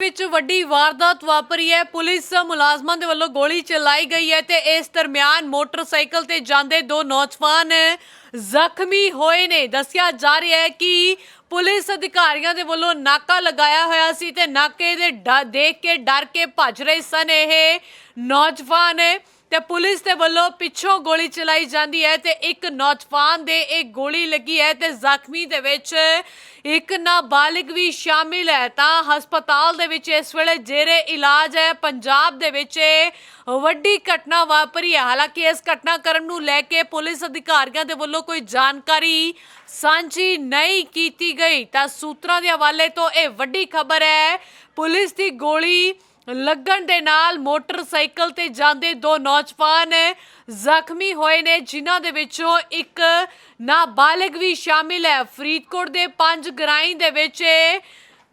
ਵਿੱਚ ਵੱਡੀ ਵਾਰਦਾਤ ਵਾਪਰੀ ਹੈ। ਪੁਲਿਸ ਮੁਲਾਜ਼ਮਾਂ ਦੇ ਵੱਲੋਂ ਗੋਲੀ ਚਲਾਈ ਗਈ ਹੈ ਤੇ ਇਸ ਦਰਮਿਆਨ ਮੋਟਰਸਾਈਕਲ ਤੇ ਜਾਂਦੇ ਦੋ ਨੌਜਵਾਨ ਜ਼ਖਮੀ ਹੋਏ ਨੇ। ਦੱਸਿਆ ਜਾ ਰਿਹਾ ਹੈ ਕਿ ਪੁਲਿਸ ਅਧਿਕਾਰੀਆਂ ਦੇ ਵੱਲੋਂ ਨਾਕਾ ਲਗਾਇਆ ਹੋਇਆ ਸੀ ਤੇ ਨਾਕੇ ਦੇ ਡ- ਦੇਖ ਕੇ ਡਰ ਕੇ ਭੱਜ ਰਹੇ ਸਨ ਇਹ ਨੌਜਵਾਨ। ਤੇ ਪੁਲਿਸ ਦੇ ਵੱਲੋਂ ਪਿੱਛੋਂ ਗੋਲੀ ਚਲਾਈ ਜਾਂਦੀ ਹੈ ਤੇ ਇੱਕ ਨੌਜਵਾਨ ਦੇ ਇਹ ਗੋਲੀ ਲੱਗੀ ਹੈ ਤੇ ਜ਼ਖਮੀ ਦੇ ਵਿੱਚ ਇੱਕ ਨਾਬਾਲਿਗ ਵੀ ਸ਼ਾਮਿਲ ਹੈ। ਤਾਂ ਹਸਪਤਾਲ ਦੇ ਵਿੱਚ ਇਸ ਵੇਲੇ ਜੇਰੇ ਇਲਾਜ ਹੈ। ਪੰਜਾਬ ਦੇ ਵਿੱਚ ਇਹ ਵੱਡੀ ਘਟਨਾ ਵਾਪਰੀ ਹੈ। ਹਾਲਾਂਕਿ ਇਸ ਘਟਨਾ ਕਰਨ ਨੂੰ ਲੈ ਕੇ ਪੁਲਿਸ ਅਧਿਕਾਰੀਆਂ ਦੇ ਵੱਲੋਂ ਕੋਈ ਜਾਣਕਾਰੀ ਸਾਂਝੀ ਨਹੀਂ ਕੀਤੀ ਗਈ। ਤਾਂ ਸੂਤਰਾਂ ਦੇ ਹਵਾਲੇ ਤੋਂ ਇਹ ਵੱਡੀ ਖਬਰ ਹੈ। ਪੁਲਿਸ ਦੀ ਗੋਲੀ ਲੱਗਣ ਦੇ ਨਾਲ ਮੋਟਰਸਾਈਕਲ ਤੇ ਜਾਂਦੇ ਦੋ ਨੌਜਵਾਨ ਜ਼ਖਮੀ ਹੋਏ ਨੇ, ਜਿਨ੍ਹਾਂ ਦੇ ਵਿੱਚੋਂ ਇੱਕ ਨਾਬਾਲਗ ਵੀ ਸ਼ਾਮਿਲ ਹੈ। ਫਰੀਦਕੋਟ ਦੇ ਪੰਜ ਗਰਾਈ ਦੇ ਵਿੱਚ ਇਹ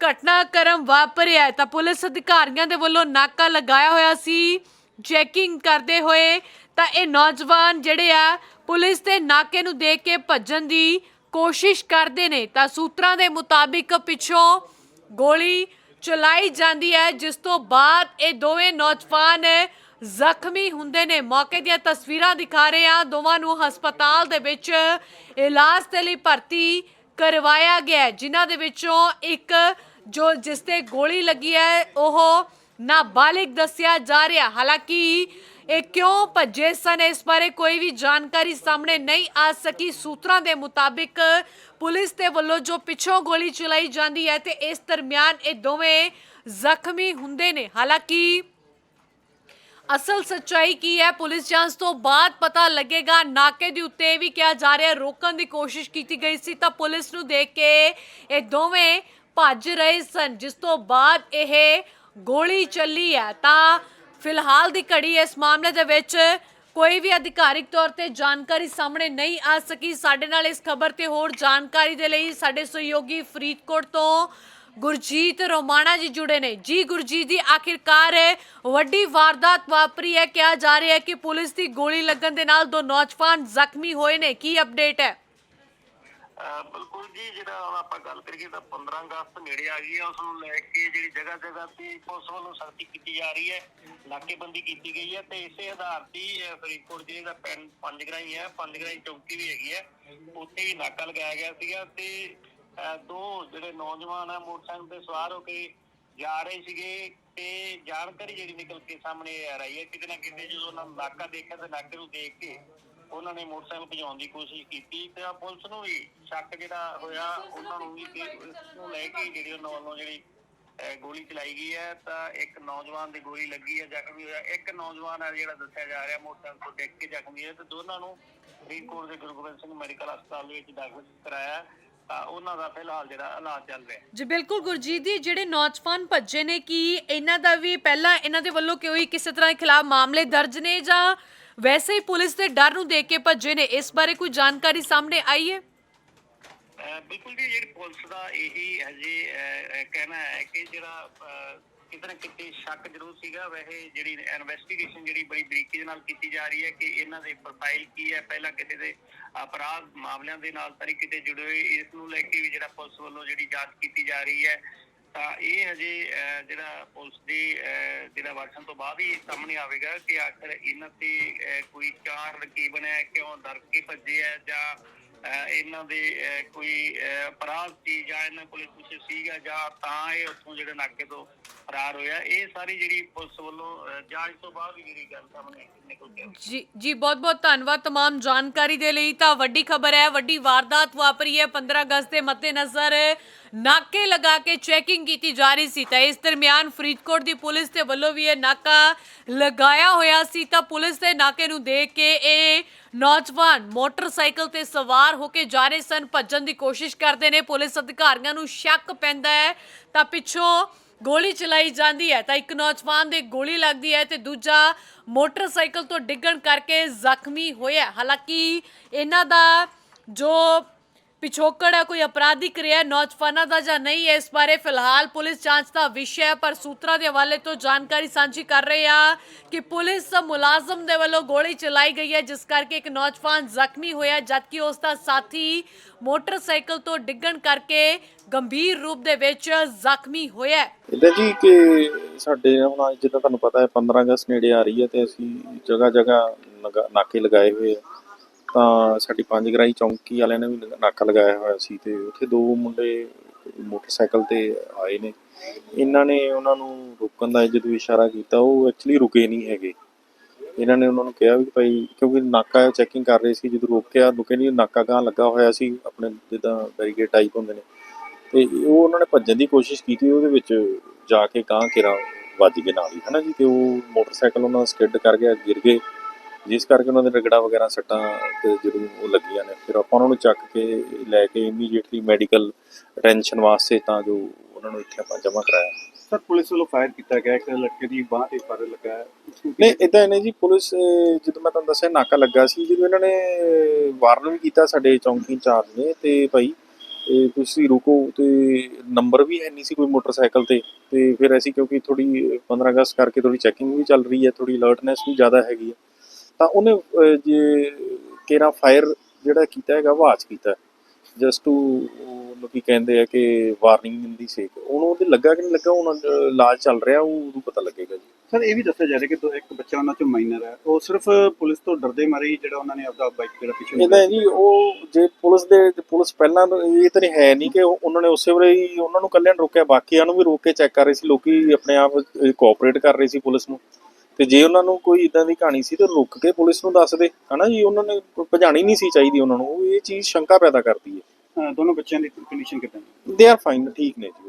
ਘਟਨਾਕ੍ਰਮ ਵਾਪਰਿਆ ਤਾਂ ਪੁਲਿਸ ਅਧਿਕਾਰੀਆਂ ਦੇ ਵੱਲੋਂ ਨਾਕਾ ਲਗਾਇਆ ਹੋਇਆ ਸੀ, ਚੈਕਿੰਗ ਕਰਦੇ ਹੋਏ ਤਾਂ ਇਹ ਨੌਜਵਾਨ ਜਿਹੜੇ ਆ, ਪੁਲਿਸ ਦੇ ਨਾਕੇ ਨੂੰ ਦੇਖ ਕੇ ਭੱਜਣ ਦੀ ਕੋਸ਼ਿਸ਼ ਕਰਦੇ ਨੇ। ਤਾਂ ਸੂਤਰਾਂ ਦੇ ਮੁਤਾਬਿਕ ਪਿੱਛੋਂ ਗੋਲੀ ਚਲਾਈ ਜਾਂਦੀ ਹੈ, ਜਿਸ ਤੋਂ ਬਾਅਦ ਇਹ ਦੋਵੇਂ ਨੌਜਵਾਨ ਜ਼ਖਮੀ ਹੁੰਦੇ ਨੇ। ਮੌਕੇ ਦੀਆਂ ਤਸਵੀਰਾਂ ਦਿਖਾ ਰਹੇ ਆ ਦੋਵਾਂ ਨੂੰ ਹਸਪਤਾਲ ਦੇ ਵਿੱਚ ਇਲਾਜ ਦੇ ਲਈ ਭਰਤੀ ਕਰਵਾਇਆ ਗਿਆ ਜਿਨ੍ਹਾਂ ਦੇ ਵਿੱਚੋਂ ਇੱਕ ਜੋ ਜਿਸ ਤੇ ਗੋਲੀ ਲੱਗੀ ਹੈ, ਉਹ ਨਾਬਾਲਿਗ ਦੱਸਿਆ ਜਾ ਰਿਹਾ ਹਾਲਾਂਕਿ ਇਹ ਕਿਉਂ ਭੱਜੇ ਸਨ? ਇਸ ਬਾਰੇ ਕੋਈ ਵੀ ਜਾਣਕਾਰੀ ਸਾਹਮਣੇ ਨਹੀਂ ਆ ਸਕੀ। ਸੂਤਰਾਂ ਦੇ ਮੁਤਾਬਿਕ ਪੁਲਿਸ ਦੇ ਵੱਲੋਂ ਜੋ ਪਿੱਛੋਂ ਗੋਲੀ ਚਲਾਈ ਜਾਂਦੀ ਹੈ ਤੇ ਇਸ ਦਰਮਿਆਨ ਇਹ ਦੋਵੇਂ ਜ਼ਖਮੀ ਹੁੰਦੇ ਨੇ। ਹਾਲਾਂਕਿ ਅਸਲ ਸੱਚਾਈ ਕੀ ਹੈ? ਪੁਲਿਸ ਜਾਂਚ ਤੋਂ ਬਾਅਦ ਪਤਾ ਲੱਗੇਗਾ। ਨਾਕੇ ਦੇ ਉੱਤੇ ਇਹ ਵੀ ਕਿਹਾ ਜਾ ਰਿਹਾ, ਰੋਕਣ ਦੀ ਕੋਸ਼ਿਸ਼ ਕੀਤੀ ਗਈ ਸੀ ਤਾਂ ਪੁਲਿਸ ਨੂੰ ਦੇਖ ਕੇ ਇਹ ਦੋਵੇਂ ਭੱਜ ਰਹੇ ਸਨ। ਜਿਸ ਤੋਂ ਬਾਅਦ ਇਹ ਗੋਲੀ ਚੱਲੀ ਹੈ ਤਾਂ ਫਿਲਹਾਲ ਦੀ ਘੜੀ ਇਸ ਮਾਮਲੇ ਦੇ ਵਿੱਚ ਕੋਈ ਵੀ ਅਧਿਕਾਰਿਕ ਤੌਰ ਤੇ ਜਾਣਕਾਰੀ ਸਾਹਮਣੇ ਨਹੀਂ ਆ ਸਕੀ। ਸਾਡੇ ਨਾਲ ਇਸ ਖਬਰ ਤੇ ਹੋਰ ਜਾਣਕਾਰੀ ਦੇ ਲਈ ਸਾਡੇ ਸਹਿਯੋਗੀ ਫਰੀਦਕੋਟ ਤੋਂ ਗੁਰਜੀਤ ਰੋਮਾਣਾ ਜੀ ਜੁੜੇ ਨੇ। ਜੀ ਗੁਰਜੀਤ ਦੀ ਆਖਿਰਕਾਰ ਵੱਡੀ ਵਾਰਦਾਤ ਵਾਪਰੀ ਹੈ। ਕਿਹਾ ਜਾ ਰਿਹਾ ਹੈ ਕਿ ਪੁਲਿਸ ਦੀ ਗੋਲੀ ਲੱਗਣ ਦੇ ਨਾਲ ਦੋ ਨੌਜਵਾਨ ਜ਼ਖਮੀ ਹੋਏ ਨੇ। ਕੀ ਅਪਡੇਟ ਹੈ? ਬਿਲਕੁਲ ਜੀ, ਜਿਹੜਾ ਹੁਣ ਆਪਾਂ ਗੱਲ ਕਰੀਏ ਤਾਂ 15 ਅਗਸਤ ਨੇੜੇ ਆ ਗਈ ਹੈ, ਉਸ ਨੂੰ ਲੈ ਕੇ ਜਿਹੜੀ ਜਗ੍ਹਾ ਜਗ੍ਹਾ ਤੇ ਪੁਲਿਸ ਵੱਲੋਂ ਸਖਤੀ ਕੀਤੀ ਜਾ ਰਹੀ ਹੈ, ਨਾਕੇਬੰਦੀ ਕੀਤੀ ਗਈ ਹੈ ਤੇ ਇਸੇ ਆਧਾਰ ਤੇ ਫਰੀਦਕੋਟ ਜ਼ਿਲ੍ਹੇ ਦਾ ਪਿੰਡ ਪੰਜਗਰਾਈ ਹੈ, ਪੰਜਗਰਾਈ ਚੌਕੀ ਵੀ ਹੈਗੀ ਹੈ, ਉੱਥੇ ਵੀ ਨਾਕਾ ਲਗਾਇਆ ਗਿਆ ਸੀਗਾ ਤੇ ਦੋ ਜਿਹੜੇ ਨੌਜਵਾਨ ਆ ਮੋਟਰਸਾਈਕਲ ਤੇ ਸਵਾਰ ਹੋ ਕੇ ਜਾ ਰਹੇ ਸੀਗੇ ਤੇ ਜਾਣਕਾਰੀ ਜਿਹੜੀ ਨਿਕਲ ਕੇ ਸਾਹਮਣੇ ਆ ਰਹੀ ਹੈ, ਕਿਤੇ ਨਾ ਕਿਤੇ ਜਦੋਂ ਉਹਨਾਂ ਨੇ ਨਾਕਾ ਦੇਖਿਆ ਤੇ ਨਾਕੇ ਨੂੰ ਦੇਖ ਕੇ ਉਹਨਾਂ ਨੇ ਮੋਟਰਸਾਈਕਲ ਭਜਾਉਣ ਦੀ ਕੋਸ਼ਿਸ਼ ਕੀਤੀ ਤੇ ਆ ਪੁਲਿਸ ਨੂੰ ਵੀ ਸ਼ੱਕ ਜਿਹੜਾ ਹੋਇਆ ਉਹਨਾਂ ਨੂੰ ਵੀ ਕਿ ਇਸ ਨੂੰ ਲੈ ਕੇ ਜਿਹੜੀ ਉਹਨਾਂ ਵੱਲੋਂ ਜਿਹੜੀ ਗੋਲੀ ਚਲਾਈ ਗਈ ਹੈ ਤਾਂ ਇੱਕ ਨੌਜਵਾਨ ਦੀ ਗੋਲੀ ਲੱਗੀ ਹੈ ਜ਼ਖਮੀ ਹੋਇਆ। ਇੱਕ ਨੌਜਵਾਨ ਹੈ ਜਿਹੜਾ ਦੱਸਿਆ ਜਾ ਰਿਹਾ ਮੋਟਰਸਾਈਕਲ ਤੋਂ ਡਿੱਗ ਕੇ ਜ਼ਖਮੀ ਹੈ ਤੇ ਦੋਨਾਂ ਨੂੰ ਫਰੀਦਕੋਟ ਦੇ ਗੁਰੂ ਗੋਬਿੰਦ ਸਿੰਘ ਮੈਡੀਕਲ ਹਸਪਤਾਲ ਵਿੱਚ ਦਾਖਲ ਕਰਾਇਆ। ਤਾਂ ਉਹਨਾਂ ਦਾ ਫਿਲਹਾਲ ਜਿਹੜਾ ਇਲਾਜ ਚੱਲ ਰਿਹਾ ਜੀ ਬਿਲਕੁਲ ਗੁਰਜੀਤ ਜੀ ਜਿਹੜੇ ਨੌਜਵਾਨ ਭੱਜੇ ਨੇ ਕੀ ਇਹਨਾਂ ਦਾ ਵੀ ਪਹਿਲਾਂ ਇਹਨਾਂ ਦੇ ਵੱਲੋਂ ਕੋਈ ਕਿਸੇ ਤਰ੍ਹਾਂ ਦੇ ਖਿਲਾਫ ਮਾਮਲੇ ਦਰਜ ਨੇ ਜਾਂ ਵੈਸੇ ਹੀ ਪੁਲਿਸ ਦੇ ਡਰ ਨੂੰ ਦੇਖ ਕੇ ਭੱਜੇ ਨੇ। ਇਸ ਬਾਰੇ ਕੋਈ ਜਾਣਕਾਰੀ ਸਾਹਮਣੇ ਆਈ ਹੈ? ਅਹ ਬਿਲਕੁਲ ਜੀ ਜਿਹੜੀ ਪੁਲਿਸ ਦਾ ਇਹੀ ਹਜੇ ਅਹ, ਅਹ, ਕਹਿਣਾ ਹੈ ਕਿ ਜਿਹੜਾ ਅਹ, ਕਿਤੇ ਨਾ ਕਿਤੇ ਸ਼ੱਕ ਜ਼ਰੂਰ ਸੀਗਾ। ਵੈਸੇ ਜਿਹੜੀ ਇਨਵੈਸਟੀਗੇਸ਼ਨ ਜਿਹੜੀ ਬੜੀ ਬਰੀਕੀ ਦੇ ਨਾਲ ਕੀਤੀ ਜਾ ਰਹੀ ਹੈ ਕਿ ਇਹਨਾਂ ਦੇ ਪ੍ਰੋਫਾਈਲ ਕੀ ਹੈ। ਪਹਿਲਾਂ ਕਿਤੇ ਦੇ ਅਪਰਾਧ ਮਾਮਲਿਆਂ ਦੇ ਨਾਲ ਤਾਂ ਨਹੀਂ ਕਿਤੇ ਜੁੜੇ ਹੋਏ। ਇਸ ਨੂੰ ਲੈ ਕੇ ਵੀ ਜਿਹੜਾ ਪੁਲਿਸ ਵੱਲੋਂ ਜਿਹੜੀ ਜਾਂਚ ਕੀਤੀ ਜਾ ਰਹੀ ਹੈ ਤਾਂ ਇਹ ਹਜੇ ਜਿਹੜਾ ਪੁਲਿਸ ਦੀ ਜਿਹੜਾ ਵਰਸ਼ਨ ਤੋਂ ਬਾਅਦ ਹੀ ਸਾਹਮਣੇ ਆਵੇਗਾ ਕਿ ਆਖਰ ਇਹਨਾਂ ਤੇ ਕੋਈ ਚਾਰ ਕੀ ਬਣਿਆ ਕਿਉਂ ਡਰ ਕੇ ਭੱਜੇ ਹੈ ਜਾਂ ਇਹਨਾਂ ਦੇ, ਅਹ, ਕੋਈ ਅਪਰਾਧ ਸੀ ਜਾਂ ਇਹਨਾਂ ਕੋਲ ਕੁਝ ਸੀਗਾ ਜਾਂ ਤਾਂ ਇਹ ਉੱਥੋਂ ਜਿਹੜੇ ਨਾਕੇ ਤੋਂ ਫਰਾਰ ਹੋਇਆ ਇਹ ਸਾਰੀ ਜਿਹੜੀ ਪੁਲਿਸ ਵੱਲੋਂ ਅਹ ਜਾਂਚ ਤੋਂ ਬਾਅਦ ਹੀ ਜਿਹੜੀ ਗੱਲ ਸਾਹਮਣੇ ਨਿਕਲ ਕੇ ਆਈ। ਜੀ ਜੀ ਬਹੁਤ ਬਹੁਤ ਧੰਨਵਾਦ तमाम ਜਾਣਕਾਰੀ ਦੇ ਲਈ ਤਾਂ ਵੱਡੀ ਖਬਰ ਹੈ ਵੱਡੀ ਵਾਰਦਾਤ ਵਾਪਰੀ ਹੈ 15 ਅਗਸਤ ਦੇ ਮੱਦੇਨਜ਼ਰ ਨਾਕੇ ਲਗਾ ਕੇ ਚੈਕਿੰਗ ਕੀਤੀ ਜਾ ਰਹੀ ਸੀ ਤਾਂ ਇਸ ਦਰਮਿਆਨ ਫਰੀਦਕੋਟ ਦੀ ਪੁਲਿਸ ਦੇ ਵੱਲੋਂ ਵੀ ਇਹ ਨਾਕਾ ਲਗਾਇਆ ਹੋਇਆ ਸੀ ਤਾਂ ਪੁਲਿਸ ਦੇ ਨਾਕੇ ਨੂੰ ਦੇਖ ਕੇ ਇਹ ਨੌਜਵਾਨ ਮੋਟਰਸਾਈਕਲ ਤੇ ਸਵਾਰ ਹੋ ਕੇ ਜਾ ਰਹੇ ਸਨ ਭੱਜਣ ਦੀ ਕੋਸ਼ਿਸ਼ ਕਰਦੇ ਨੇ ਪੁਲਿਸ ਅਧਿਕਾਰੀਆਂ ਨੂੰ ਸ਼ੱਕ ਪੈਂਦਾ ਹੈ ਤਾਂ ਪਿੱਛੋਂ ਗੋਲੀ ਚਲਾਈ ਜਾਂਦੀ ਹੈ ਤਾਂ ਇੱਕ ਨੌਜਵਾਨ ਦੇ ਗੋਲੀ ਲੱਗਦੀ ਹੈ ਤੇ ਦੂਜਾ ਮੋਟਰਸਾਈਕਲ ਤੋਂ ਡਿੱਗਣ ਕਰਕੇ ਜ਼ਖਮੀ ਹੋਇਆ ਹਾਲਾਂਕਿ ਇਹਨਾਂ ਦਾ ਜੋ ਪਿਛੋਕੜ ਹੈ ਕੋਈ ਅਪਰਾਧਿਕ ਰਿਹਾ, ਨੌਜਵਾਨਾਂ ਦਾ ਜਾਂ ਨਹੀਂ ਹੈ ਇਸ ਬਾਰੇ ਫਿਲਹਾਲ ਪੁਲਿਸ ਜਾਂਚ ਦਾ ਵਿਸ਼ਾ ਹੈ, ਪਰ ਸੂਤਰਾਂ ਦੇ ਹਵਾਲੇ ਤੋਂ ਜਾਣਕਾਰੀ ਸਾਂਝੀ ਕਰ ਰਹੇ ਆ ਕਿ ਪੁਲਿਸ ਮੁਲਾਜ਼ਮ ਦੇ ਵੱਲੋਂ ਗੋਲੀ ਚਲਾਈ ਗਈ ਹੈ, ਜਿਸ ਕਰਕੇ ਇੱਕ ਨੌਜਵਾਨ ਜ਼ਖਮੀ ਹੋਇਆ, ਜਦਕਿ ਉਸ ਦਾ ਸਾਥੀ ਮੋਟਰਸਾਈਕਲ ਤੋਂ ਡਿੱਗਣ ਕਰਕੇ ਗੰਭੀਰ ਰੂਪ ਦੇ ਵਿੱਚ ਜ਼ਖਮੀ ਹੋਇਆ ਹੈ। ਇਦਾਂ ਜੀ ਕਿ ਸਾਡੇ ਹੁਣ ਅੱਜ ਜਿੱਦਾਂ ਤੁਹਾਨੂੰ ਪਤਾ ਹੈ 15 ਅਗਸਤ ਨੇੜੇ ਆ ਰਹੀ ਹੈ ਤੇ ਅਸੀਂ ਜਗ੍ਹਾ ਜਗ੍ਹਾ ਨਾਕੇ ਲਗਾਏ ਹੋਏ ਆ। ਤਾਂ ਸਾਡੀ ਪੰਜ ਗਰਾਈ ਚੌਂਕੀ ਵਾਲਿਆਂ ਨੇ ਵੀ ਨਾਕਾ ਲਗਾਇਆ ਹੋਇਆ ਸੀ ਤੇ ਉੱਥੇ ਦੋ ਮੁੰਡੇ ਮੋਟਰਸਾਈਕਲ ਤੇ ਆਏ ਨੇ। ਇਹਨਾਂ ਨੇ ਉਹਨਾਂ ਨੂੰ ਰੋਕਣ ਦਾ ਜਦੋਂ ਇਸ਼ਾਰਾ ਕੀਤਾ, ਉਹ ਐਕਚੁਅਲੀ ਰੁਕੇ ਨਹੀਂ ਹੈਗੇ। ਇਹਨਾਂ ਨੇ ਉਹਨਾਂ ਨੂੰ ਕਿਹਾ ਵੀ ਭਾਈ, ਕਿਉਂਕਿ ਨਾਕਾ ਚੈਕਿੰਗ ਕਰ ਰਹੇ ਸੀ, ਜਦੋਂ ਰੋਕਿਆ, ਰੁਕੇ ਨਹੀਂ, ਨਾਕਾ ਗਾਂ ਲੱਗਾ ਹੋਇਆ ਸੀ, ਆਪਣੇ ਜਿੱਦਾਂ ਬੈਰੀਕੇਡ ਟਾਈਪ ਹੁੰਦੇ ਨੇ। ਤੇ ਉਹ ਉਹਨਾਂ ਨੇ ਭੱਜਣ ਦੀ ਕੋਸ਼ਿਸ਼ ਕੀਤੀ, ਉਹਦੇ ਵਿੱਚ ਜਾ ਕੇ ਕਾਂ ਕਿਰਾ ਵੱਜ ਗਏ ਨਾਲ ਹੀ, ਹਨਾ ਜੀ? ਤੇ ਉਹ ਮੋਟਰਸਾਈਕਲ ਉਹਨਾਂ ਦਾ ਸਕਿੱਡ ਕਰ ਗਿਆ ਗਿਰ ਗਏ। ਜਿਸ ਕਰਕੇ ਉਹਨਾਂ ਦੇ ਰਗੜਾ ਵਗੈਰਾ ਸੱਟਾਂ ਤੇ ਜਦੋਂ ਉਹ ਲੱਗੀਆਂ ਨੇ ਫਿਰ ਆਪਾਂ ਉਹਨਾਂ ਨੂੰ ਚੱਕ ਕੇ ਲੈ ਕੇ ਇਮੀਡੀਏਟਲੀ ਮੈਡੀਕਲ ਅਟੈਂਸ਼ਨ ਵਾਸਤੇ ਤਾਂ ਜੋ ਉਹਨਾਂ ਨੂੰ ਇੱਥੇ ਆਪਾਂ ਜਮ੍ਹਾਂ ਕਰਾਇਆ। ਸਰ ਪੁਲਿਸ ਵੱਲੋਂ ਫਾਇਰ ਕੀਤਾ ਗਿਆ ਇੱਕ ਲੜਕੇ ਦੀ ਬਾਹ ਤੇ ਫਾਇਰ ਲੱਗਾ ਨਹੀਂ ਇਦਾਂ ਇਹਨੇ ਜੀ ਪੁਲਿਸ ਜਦੋਂ ਮੈਂ ਤੁਹਾਨੂੰ ਦੱਸਿਆ ਨਾਕਾ ਲੱਗਾ ਸੀ। ਜਦੋਂ ਇਹਨਾਂ ਨੇ ਵਾਰਨ ਵੀ ਕੀਤਾ ਸਾਡੇ ਚੌਂਕੀ ਇੰਚਾਰਜ ਨੇ ਤੇ ਭਾਈ ਇਹ ਤੁਸੀਂ ਰੁਕੋ ਤੇ ਨੰਬਰ ਵੀ ਹੈ ਨਹੀਂ ਸੀ ਕੋਈ ਮੋਟਰਸਾਈਕਲ ਤੇ। ਤੇ ਫਿਰ ਅਸੀਂ ਕਿਉਂਕਿ ਥੋੜੀ 15 ਅਗਸਤ ਕਰਕੇ ਥੋੜੀ ਚੈਕਿੰਗ ਵੀ ਚੱਲ ਰਹੀ ਹੈ ਥੋੜੀ ਅਲਰਟਨੈਸ ਵੀ ਜ਼ਿਆਦਾ ਹੈਗੀ ਹੈ। ਤਾਂ ਉਹਨੇ ਜੇ ਕੇਰਾ ਫਾਇਰ ਜਿਹੜਾ ਕੀਤਾ ਹੈਗਾ ਆਵਾਜ਼ ਕੀਤਾ। ਜਸਟ ਟੂ ਉਹਨੂੰ ਕੀ ਕਹਿੰਦੇ ਆ ਕਿ ਵਾਰਨਿੰਗ ਦਿੰਦੀ ਸੀ ਉਹਨੂੰ ਉਹਦੇ ਲੱਗਾ ਕਿ ਨਹੀਂ ਲੱਗਾ ਹੁਣ ਇਲਾਜ ਚੱਲ ਰਿਹਾ ਉਹ ਉਹਨੂੰ ਪਤਾ ਲੱਗੇਗਾ ਜੀ। ਸਰ ਇਹ ਵੀ ਦੱਸਿਆ ਜਾ ਰਿਹਾ ਕਿ ਇੱਕ ਬੱਚਾ ਉਹਨਾਂ ਚੋਂ ਮਾਈਨਰ ਹੈ। ਉਹ ਸਿਰਫ ਪੁਲਿਸ ਤੋਂ ਡਰਦੇ ਮਾਰੇ ਹੀ ਜਿਹੜਾ ਉਹਨਾਂ ਨੇ ਆਪਦਾ ਬਾਈਕ ਜਿਹੜਾ ਪਿੱਛੇ ਇਹਦਾ ਜੀ ਉਹ ਜੇ ਪੁਲਿਸ ਦੇ ਪੁਲਿਸ ਪਹਿਲਾਂ ਇਹ ਤਾਂ ਨਹੀਂ ਹੈ ਨਹੀਂ ਕਿ ਉਹ- ਉਹਨਾਂ ਨੇ ਉਸੇ ਵੇਲੇ ਹੀ ਉਹਨਾਂ ਨੂੰ ਕੱਲਿਆਂ ਨੂੰ ਰੋਕਿਆ ਬਾਕੀਆਂ ਨੂੰ ਵੀ ਰੋਕ ਕੇ ਚੈੱਕ ਕਰ ਰਹੇ ਸੀ। ਲੋਕੀ ਆਪਣੇ ਆਪ ਕੋਆਪਰੇਟ ਕਰ ਰਹੇ ਸੀ ਪੁਲਿਸ ਨੂੰ। ਤੇ ਜੇ ਉਹਨਾਂ ਨੂੰ ਕੋਈ ਇਦਾਂ ਦੀ ਕਹਾਣੀ ਸੀ ਤਾਂ ਰੁਕ ਕੇ ਪੁਲਿਸ ਨੂੰ ਦੱਸਦੇ ਹਨਾ ਜੀ? ਉਹਨਾਂ ਨੇ ਭਜਾਣੀ ਨਹੀਂ ਸੀ ਚਾਹੀਦੀ ਉਹਨਾਂ ਨੂੰ। ਇਹ ਚੀਜ਼ ਸ਼ੰਕਾ ਪੈਦਾ ਕਰਦੀ ਹੈ। ਦੋਨੋਂ ਬੱਚਿਆਂ ਦੀ ਕੰਡੀਸ਼ਨ ਕਿਦਾਂ? ਦੇ ਆਰ ਫਾਈਨ ਠੀਕ ਨੇ ਜੀ।